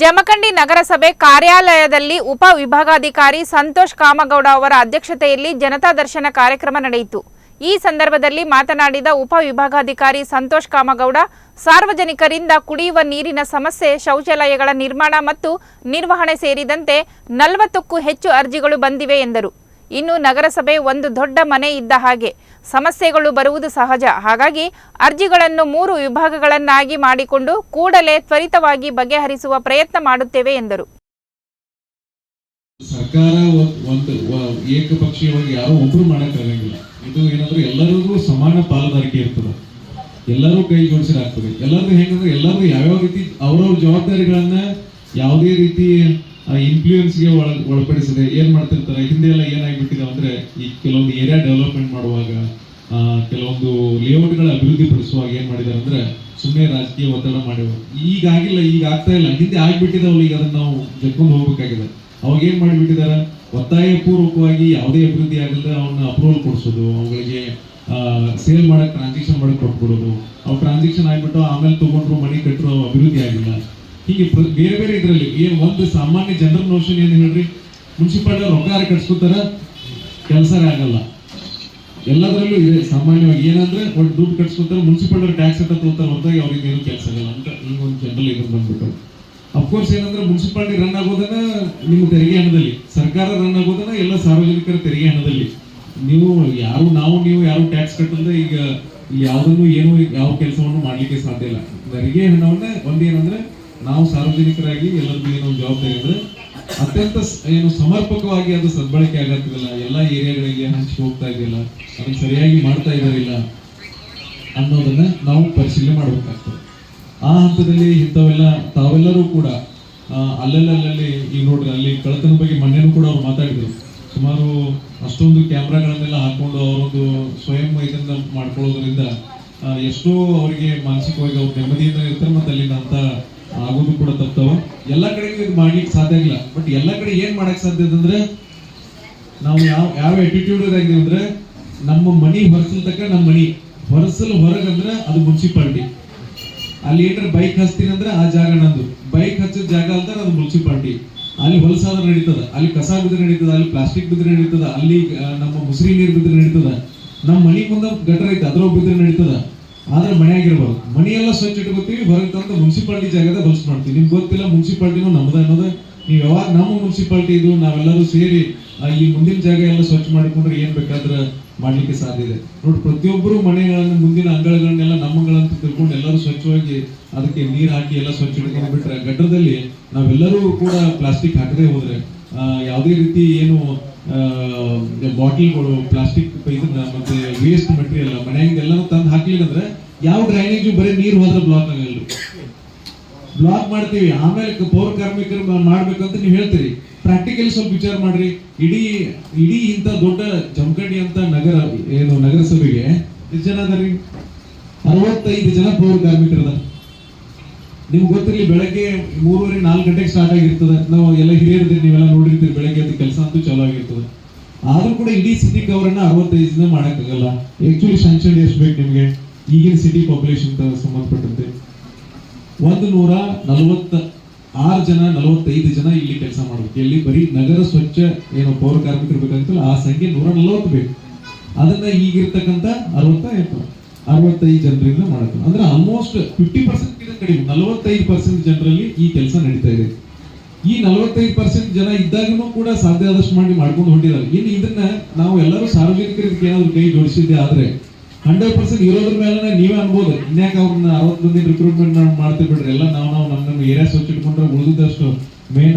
ಜಮಖಂಡಿ ನಗರಸಭೆ ಕಾರ್ಯಾಲಯದಲ್ಲಿ ಉಪ ವಿಭಾಗಾಧಿಕಾರಿ ಸಂತೋಷ್ ಕಾಮಗೌಡ ಅವರ ಅಧ್ಯಕ್ಷತೆಯಲ್ಲಿ ಜನತಾ ದರ್ಶನ ಕಾರ್ಯಕ್ರಮ ನಡೆಯಿತು. ಈ ಸಂದರ್ಭದಲ್ಲಿ ಮಾತನಾಡಿದ ಉಪ ವಿಭಾಗಾಧಿಕಾರಿ ಸಂತೋಷ್ ಕಾಮಗೌಡ, ಸಾರ್ವಜನಿಕರಿಂದ ಕುಡಿಯುವ ನೀರಿನ ಸಮಸ್ಯೆ, ಶೌಚಾಲಯಗಳ ನಿರ್ಮಾಣ ಮತ್ತು ನಿರ್ವಹಣೆ ಸೇರಿದಂತೆ ನಲವತ್ತಕ್ಕೂ ಹೆಚ್ಚು ಅರ್ಜಿಗಳು ಬಂದಿವೆ ಎಂದರು. ಇನ್ನು ನಗರಸಭೆ ಒಂದು ದೊಡ್ಡ ಮನೆ ಇದ್ದ ಹಾಗೆ. ಸಮಸ್ಯೆಗಳು ಬರುವುದು ಸಹಜ. ಹಾಗಾಗಿ ಅರ್ಜಿಗಳನ್ನು ಮೂರು ವಿಭಾಗಗಳನ್ನಾಗಿ ಮಾಡಿಕೊಂಡು ಕೂಡಲೇ ತ್ವರಿತವಾಗಿ ಬಗೆಹರಿಸುವ ಪ್ರಯತ್ನ ಮಾಡುತ್ತೇವೆ ಎಂದರು. ಸರ್ಕಾರ ಒಂದು ಏಕಪಕ್ಷೀಯವಾಗಿ ಯಾರು ಒಬ್ರು ಮಾಡಕ್ಕಾಗಂಗಿಲ್ಲ ಇದು ಏನಂದ್ರೆ ಎಲ್ಲರಿಗೂ ಸಮಾನ ಪಾಲುದಾರಿಕೆ ಇರ್ತದೆ. ಎಲ್ಲರೂ ಕೈ ಜೋಡಿಸಿರಾಗ್ತದೆ ಎಲ್ಲರೂ ಹೆಂಗಂದ್ರೆ ಎಲ್ಲರೂ ಯಾವ್ಯಾವ ರೀತಿ ಅವ್ರವ್ರ ಜವಾಬ್ದಾರಿಗಳನ್ನ ಯಾವುದೇ ರೀತಿ ಇನ್ಫ್ಲೂಯೆನ್ಸ್ಗೆ ಒಳ ಒಳಪಡಿಸದೆ ಏನ್ ಮಾಡ್ತಿರ್ತಾರೆ ಹಿಂದೆ ಎಲ್ಲ ಏನಾಗ್ಬಿಟ್ಟಿದೆ ಅಂದ್ರೆ ಈ ಕೆಲವೊಂದು ಏರಿಯಾ ಡೆವಲಪ್ಮೆಂಟ್ ಮಾಡುವಾಗ ಕೆಲವೊಂದು ಲೇಔಟ್ಗಳ ಅಭಿವೃದ್ಧಿ ಪಡಿಸುವಾಗ ಏನ್ ಮಾಡಿದಾರೆ ಅಂದ್ರೆ ಸುಮ್ಮನೆ ರಾಜಕೀಯ ಒತ್ತಡ ಮಾಡಿದ್ರು. ಈಗ ಆಗಿಲ್ಲ ಈಗ ಆಗ್ತಾ ಇಲ್ಲ. ಹಿಂದೆ ಆಗ್ಬಿಟ್ಟಿದಾವಲ್ಲ ಈಗ ಅದನ್ನ ನಾವು ಜಕ್ಕೊಂಡು ಹೋಗ್ಬೇಕಾಗಿದೆ. ಅವಾಗ ಏನು ಮಾಡಿಬಿಟ್ಟಿದಾರ ಒತ್ತಾಯ ಪೂರ್ವಕವಾಗಿ ಯಾವುದೇ ಅಭಿವೃದ್ಧಿ ಆಗಲ್ಲ ಅವನ್ನ ಅಪ್ರೂವಲ್ ಕೊಡಿಸೋದು. ಅವುಗಳಿಗೆ ಸೇಲ್ ಮಾಡಕ್ಕೆ ಟ್ರಾನ್ಸಾಕ್ಷನ್ ಮಾಡಕ್ ಕೊಟ್ಬಿಡೋದು. ಅವು ಟ್ರಾನ್ಸಾಕ್ಷನ್ ಆಗಿಬಿಟ್ಟು ಆಮೇಲೆ ತಗೊಂಡ್ರು ಮನಿ ಕಟ್ಟರು ಅಭಿವೃದ್ಧಿ ಆಗಿಲ್ಲ. ಹೀಗೆ ಬೇರೆ ಬೇರೆ ಇದರಲ್ಲಿ, ಏನು ಒಂದು ಸಾಮಾನ್ಯ ಜನರಲ್ ನೋಷನ್ ಏನು ಹೇಳ್ರಿ? ಮುನ್ಸಿಪಾಲ್ ರೊಕ್ಕ ಕಟ್ಸ್ಕೊತಾರ ಕೆಲಸ ಆಗಲ್ಲ. ಎಲ್ಲದರಲ್ಲೂ ಇದೆ, ಸಾಮಾನ್ಯವಾಗಿ. ಏನಂದ್ರೆ, ಒಂದು ದುಡ್ಡು ಕಟ್ಸ್ಕೊತಾರೆ ಮುನ್ಸಿಪಾಲ್ಟಿ ಟ್ಯಾಕ್ಸ್ ಅಂತ ತಗೋತಾರೆ, ಹೊರತಾಗಿ ಅವ್ರಿಗೆ ಏನು ಕೆಲಸ ಆಗಲ್ಲ ಅಂತ ಈಗ ಒಂದು ಜನರಲ್ ಇದು ಬಂದ್ಬಿಟ್ಟು. ಅಫ್ಕೋರ್ಸ್ ಏನಂದ್ರೆ ಮುನ್ಸಿಪಾಲ್ಟಿ ರನ್ ಆಗೋದನ್ನ ನಿಮ್ಮ ತೆರಿಗೆ ಹಣದಲ್ಲಿ, ಸರ್ಕಾರ ರನ್ ಆಗೋದನ್ನ ಎಲ್ಲ ಸಾರ್ವಜನಿಕರ ತೆರಿಗೆ ಹಣದಲ್ಲಿ. ನೀವು ಯಾರು, ನಾವು, ನೀವು ಯಾರು ಟ್ಯಾಕ್ಸ್ ಕಟ್ಟಲ್ದೆ ಈಗ ಯಾವುದನ್ನು ಏನು, ಯಾವ ಕೆಲಸವನ್ನು ಮಾಡ್ಲಿಕ್ಕೆ ಸಾಧ್ಯ ಇಲ್ಲ. ತೆರಿಗೆ ಹಣವನ್ನ ಒಂದೇನಂದ್ರೆ, ನಾವು ಸಾರ್ವಜನಿಕರಾಗಿ ಎಲ್ಲರಿಗೂ ಏನೋ ಜವಾಬ್ದಾರಿ ಅಂದ್ರೆ ಅತ್ಯಂತ ಏನು ಸಮರ್ಪಕವಾಗಿ ಅದು ಸದ್ಬಳಕೆ ಆಗತ್ತಿರಲಿಲ್ಲ ಎಲ್ಲ ಏರಿಯಾಗಳಿಗೆ ಹಂಚಿ ಹೋಗ್ತಾ ಇದೆಯಲ್ಲ ಅದನ್ನ ಸರಿಯಾಗಿ ಮಾಡ್ತಾ ಇದಾರಿಲ್ಲ ಅನ್ನೋದನ್ನ ನಾವು ಪರಿಶೀಲನೆ ಮಾಡಬೇಕಾಗ್ತದೆ. ಆ ಹಂತದಲ್ಲಿ ಇಂಥವೆಲ್ಲ ತಾವೆಲ್ಲರೂ ಕೂಡ ಅಲ್ಲಲ್ಲಲ್ಲಿ ಈಗ ನೋಡ್ರಿ, ಅಲ್ಲಿ ಕಳತನ ಬಗ್ಗೆ ಮೊನ್ನೆನೂ ಕೂಡ ಅವ್ರು ಮಾತಾಡಿದ್ರು. ಸುಮಾರು ಅಷ್ಟೊಂದು ಕ್ಯಾಮ್ರಾಗಳನ್ನೆಲ್ಲ ಹಾಕೊಂಡು ಅವರೊಂದು ಸ್ವಯಂ ಇದನ್ನ ಮಾಡ್ಕೊಳ್ಳೋದ್ರಿಂದ ಎಷ್ಟೋ ಅವರಿಗೆ ಮಾನಸಿಕವಾಗಿ ಅವ್ರು ನೆಮ್ಮದಿಯಿಂದ ಇರ್ತಾರೆ ಮತ್ತು ಅಲ್ಲಿಂದ ಅಂತ ಆಗೋದು ಕೂಡ ತಪ್ತವ ಎಲ್ಲ ಕಡೆಗೂ ಇದು ಮಾಡ್ಲಿಕ್ಕೆ ಸಾಧ್ಯ ಇಲ್ಲ. ಬಟ್ ಎಲ್ಲ ಕಡೆ ಏನ್ ಮಾಡಕ್ ಸಾಧ್ಯ ಅಂದ್ರೆ, ನಾವು ಯಾವ ಯಾವ ಆಟಿಟ್ಯೂಡ್ ಇದಾಗಿದೆ ಅಂದ್ರೆ, ನಮ್ಮ ಮನಿ ಹೊರಸಲ್ ತಕ್ಕ ನಮ್ಮ ಮನಿ. ಹೊರಸಲ್ ಹೊರಗಂದ್ರೆ ಅದು ಮುನ್ಸಿಪಾಲಿಟಿ. ಅಲ್ಲಿ ಏನಾರ ಬೈಕ್ ಹಚ್ತೀನಿ ಅಂದ್ರೆ ಆ ಜಾಗ ನಂದು. ಬೈಕ್ ಹಚ್ಚೋ ಜಾಗ ಅಂದ್ರೆ ಅದು ಮುನ್ಸಿಪಾಲಿಟಿ. ಅಲ್ಲಿ ಹೊಲಸಾದ್ರೆ ನಡೀತದ. ಅಲ್ಲಿ ಕಸ ಬಿದ್ರೆ ನಡೀತದ. ಅಲ್ಲಿ ಪ್ಲಾಸ್ಟಿಕ್ ಬಿದ್ರೆ ನಡೀತದ. ಅಲ್ಲಿ ನಮ್ಮ ಮುಸ್ರಿ ನೀರು ಬಿದ್ರೆ ನಡೀತದ. ನಮ್ಮ ಮನಿ ಮುಂದೆ ಗಟರ್ ಐತೆ ಅದ್ರ ಬಿದ್ರೆ ನಡೀತದ. ಆದ್ರೆ ಮನೆಯಾಗಿರ್ಬಾರ್ದು ಮನೆಯೆಲ್ಲ ಸ್ವಚ್ಛ ಇಟ್ಕೋತೀವಿ ಹೊರಗೆ ತಂದು ಮುನ್ಸಿಪಾಲಿಟಿ ಜಾಗದ ಸ್ವಚ್ಛ ಮಾಡ್ತೀವಿ. ನಿಮ್ಗೆ ಗೊತ್ತಿಲ್ಲ, ಮುನ್ಸಿಪಾಲಿಟಿನೂ ನಮ್ದ ಅನ್ನೋದು. ನೀವು ಯಾವಾಗ ನಮ್ಮ ಮುನ್ಸಿಪಾಲ್ಟಿ ಇದು, ನಾವೆಲ್ಲರೂ ಸೇರಿ ಈ ಮುಂದಿನ ಜಾಗ ಎಲ್ಲ ಸ್ವಚ್ಛ ಮಾಡಿಕೊಂಡ್ರೆ ಏನ್ ಬೇಕಾದ್ರೆ ಮಾಡ್ಲಿಕ್ಕೆ ಸಾಧ್ಯ ಇದೆ. ನೋಡಿ, ಪ್ರತಿಯೊಬ್ಬರು ಮನೆಗಳನ್ನು ಮುಂದಿನ ಅಂಗಳಗಳನ್ನೆಲ್ಲ ನಮ್ಮಗಳಂತ ತಿಳ್ಕೊಂಡು ಎಲ್ಲರೂ ಸ್ವಚ್ಛವಾಗಿ ಅದಕ್ಕೆ ನೀರು ಹಾಕಿ ಎಲ್ಲ ಸ್ವಚ್ಛ ಇಟ್ಕೊಂಡು ಬಿಟ್ರೆ ಗಡ್ಡದಲ್ಲಿ ನಾವೆಲ್ಲರೂ ಕೂಡ ಪ್ಲಾಸ್ಟಿಕ್ ಹಾಕದೇ ಹೋದ್ರೆ ಯಾವುದೇ ರೀತಿ ಏನು ಬಾಟಲ್ಗಳು, ಪ್ಲಾಸ್ಟಿಕ್ ಇದನ್ನ ಮತ್ತೆ ವೇಸ್ಟ್ ಮಟೀರಿಯಲ್ ಮನೆಯಿಂದ ಅಂದ್ರೆ ಯಾವ ಡ್ರೈನೇಜು ಬರೀ ನೀರು ಹೋದ್ರೆ ಬ್ಲಾಕ್ ಆಗಲ್ಲ ಬ್ಲಾಕ್ ಮಾಡ್ತೀವಿ. ಆಮೇಲೆ ಪೌರ ಕಾರ್ಮಿಕರು ಮಾಡ್ಬೇಕಂತ ನೀವು ಹೇಳ್ತೀರಿ. ಪ್ರಾಕ್ಟಿಕಲ್ ಸ್ವಲ್ಪ ವಿಚಾರ ಮಾಡ್ರಿ. ಇಡೀ ಇಡೀ ಇಂಥ ದೊಡ್ಡ ಜಮಖಂಡಿ ಅಂತ ನಗರ, ಏನು ನಗರಸಭೆಗೆ ಎಷ್ಟು ಜನ ಅದಾರಿ ಅರವತ್ತೈದು ಜನ ಪೌರ ಕಾರ್ಮಿಕರದ ನಿಮ್ಗೆ ಗೊತ್ತಿರಲಿ, ಬೆಳಗ್ಗೆ ಮೂರುವರೆ ನಾಲ್ಕು ಗಂಟೆಗೆ ಸ್ಟಾರ್ಟ್ ಆಗಿರ್ತದೆ. ನಾವು ಎಲ್ಲ ಹಿರಿಯರಿದ್ದೀರಿ ನೀವೆಲ್ಲ ನೋಡಿರ್ತೀರಿ, ಬೆಳಗ್ಗೆ ಅದು ಕೆಲಸ ಅಂತೂ ಚಾಲೂ ಆಗಿರ್ತದೆ. ಆದ್ರೂ ಕೂಡ ಇಡೀ ಸಿಟಿ ಕವರನ್ನ ಅರವತ್ತೈದು ದಿನ ಮಾಡಕ್ಕಾಗಲ್ಲ. ಆಕ್ಚುಲಿ ಸ್ಯಾಂಕ್ಷನ್ ಎಷ್ಟು ಬೇಕು ನಿಮಗೆ? ಈಗಿನ ಸಿಟಿ ಪಾಪ್ಯುಲೇಷನ್ ಸಂಬಂಧಪಟ್ಟಂತೆ ಒಂದು ನೂರ ನಲವತ್ತ ಆರು ಜನ, ನಲವತ್ತೈದು ಜನ ಇಲ್ಲಿ ಕೆಲಸ ಮಾಡ್ಬೇಕು. ಎಲ್ಲಿ ಬರೀ ನಗರ ಸ್ವಚ್ಛ ಏನು ಪೌರ ಕಾರ್ಮಿಕರು ಬೇಕಂತಲ್ಲ ಆ ಸಂಖ್ಯೆ ನೂರ ನಲವತ್ತು ಬೇಕು. ಅದನ್ನ ಈಗಿರ್ತಕ್ಕಂಥ ಅರವತ್ತ ಅರವತ್ತೈದು ಜನರಿಂದ ಮಾಡುತ್ತೆ ಅಂದ್ರೆ ಆಲ್ಮೋಸ್ಟ್ ಫಿಫ್ಟಿ ಪರ್ಸೆಂಟ್ ಕಡಿಮೆ, ನಲವತ್ತೈದು ಪರ್ಸೆಂಟ್ ಜನರಲ್ಲಿ ಈ ಕೆಲಸ ನಡೀತಾ ಇದೆ. ಈ ನಲವತ್ತೈದು ಪರ್ಸೆಂಟ್ ಜನ ಇದ್ದಾಗನೂ ಕೂಡ ಸಾಧ್ಯ ಆದಷ್ಟು ಮಾಡಿ ಮಾಡ್ಕೊಂಡು ಹೊಂಟಿದ್ದಾರೆ. ಇನ್ನು ಇದನ್ನ ನಾವು ಎಲ್ಲರೂ ಸಾರ್ವಜನಿಕರಿಗೆ ಏನಾದ್ರು ಕೈ ಜೋಡಿಸಿದ್ದೆ ಆದ್ರೆ ಹಂಡ್ರೆಡ್ ಪರ್ಸೆಂಟ್ ಇರೋದ್ರ ಮೇಲೆ ನೀವೇ ಅನ್ಬೋದು. ಇನ್ಯಾಕೆ ಅವ್ರನ್ನ ಅರವತ್ತು ಮಂದಿ ರಿಕ್ರೂಟ್ಮೆಂಟ್ ನಾವು ಮಾಡ್ತೀವಿ ಬಿಡ್ರಿ? ಎಲ್ಲ ನಾವು ನಾವು ನಮ್ಮ ನಮ್ಮ ಏರಿಯಾ ಸ್ವಚ್ಛ ಇಟ್ಕೊಂಡ್ರೆ ಉಳಿದಷ್ಟು ಮೇನ್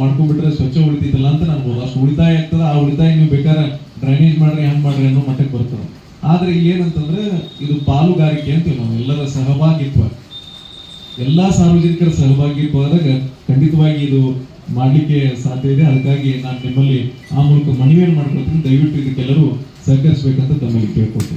ಮಾಡ್ಕೊಂಡ್ಬಿಟ್ರೆ ಸ್ವಚ್ಛ ಉಳಿತೈತಲ್ಲ ಅಂತ ಅನ್ಬೋದು. ಅಷ್ಟು ಉಳಿತಾಯ ಆಗ್ತದ, ಆ ಉಳಿತಾಯ ನೀವು ಬೇಕಾದ್ರೆ ಡ್ರೈನೇಜ್ ಮಾಡ್ರಿ, ಹಂಗ್ ಮಾಡ್ರಿ ಅನ್ನೋ ಮಟ್ಟಕ್ಕೆ ಬರ್ತದೆ ಆದ್ರೆ ಏನಂತಂದ್ರೆ ಇದು ಪಾಲುಗಾರಿಕೆ ಅಂತೀವಿ ನಾವು ಎಲ್ಲರ ಸಹಭಾಗಿತ್ವ. ಎಲ್ಲ ಸಾರ್ವಜನಿಕರ ಸಹಭಾಗಿತ್ವದಾಗ ಖಂಡಿತವಾಗಿ ಇದು ಮಾಡಲಿಕ್ಕೆ ಸಾಧ್ಯ ಇದೆ. ಅದಕ್ಕಾಗಿ ನಾನು ನಿಮ್ಮಲ್ಲಿ ಆ ಮೂಲಕ ಮನವಿಯನ್ನು ಮಾಡ್ಕೊಳ್ತೀನಿ. ದಯವಿಟ್ಟು ಇದಕ್ಕೆಲ್ಲರೂ ಸಹಕರಿಸಬೇಕಂತ ತಮ್ಮಲ್ಲಿ ಕೇಳ್ಕೊಳ್ತೀನಿ.